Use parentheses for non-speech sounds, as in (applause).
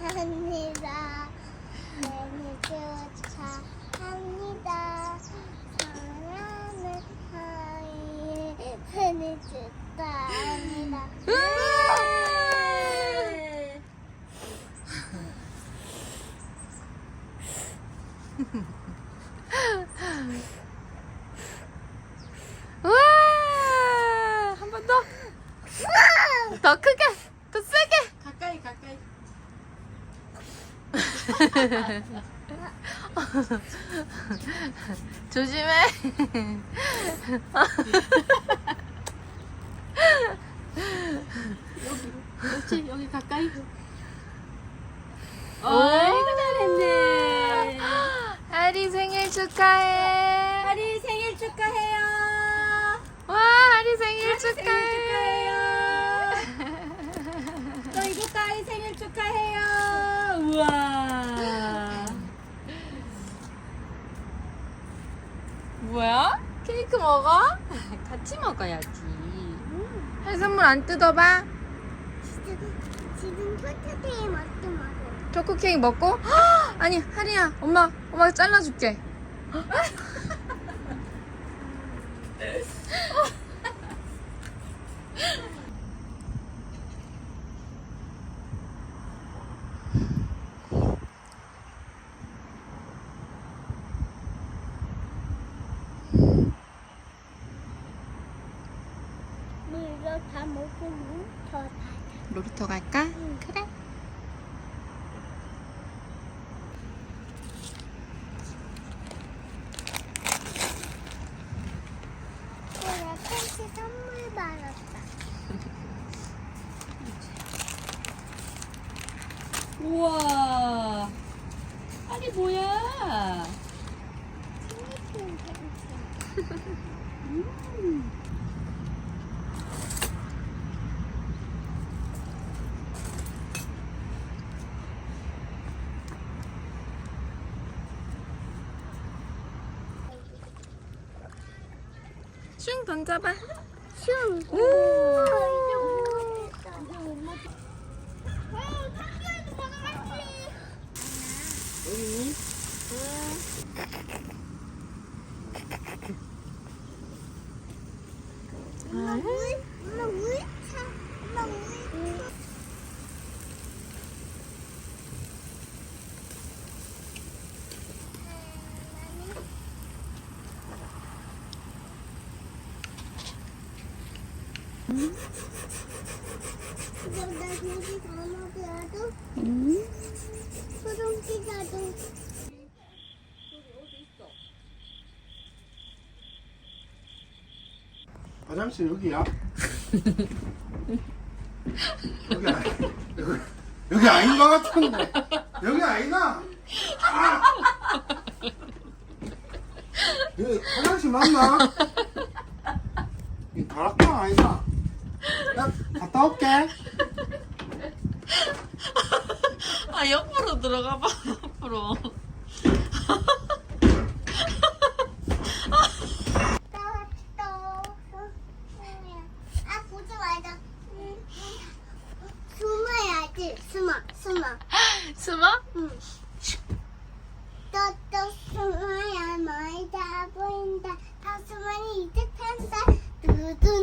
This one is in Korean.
합니다. 생일 축하합니다. 사랑하는 아이의 생일 축하합니다. 와! 한 번 더! 더 크게! (laughs) 조심해. 그렇지 여기 가까이. 어이구 잘했네. 하리 생일 축하해. 하리 생일 축하해요. 와, 하리 생일 생일 축하해. 또 이것도 하리 생일 축하해요. 우와. 뭐야? 케이크 먹어? (laughs) 같이 먹어야지. 하리 선물 안 뜯어봐. 지금 지금 포트데이 먹도 먹어. 초코 케이크 먹고? 헉! (gasps) 아니, 하리야, 엄마, 엄마가 잘라줄게. (laughs) (laughs) 이거 다 먹으면 더 다. 놀이터 갈까? 그래. 내가 선물 받았다. 우와. 아니 뭐야? 생 (laughs) 슝 던져봐. 슝. 오. 엄마 물? 엄마 물? 차. 엄마 물? 화장실 여기야? 여기 아니 여기, 여기 아닌 것 같은데 여기 아니나? 아! 여기 화장실 맞나? 이 다락방 아니다. 올게. 아, 옆으로 들어가 봐, 옆으로. 아 보지 말자. 숨어야지. 숨어, 숨어. 숨어? 응. 또또 숨어야 멀다 보인다. 다 숨으니 이제 탄다. 두둔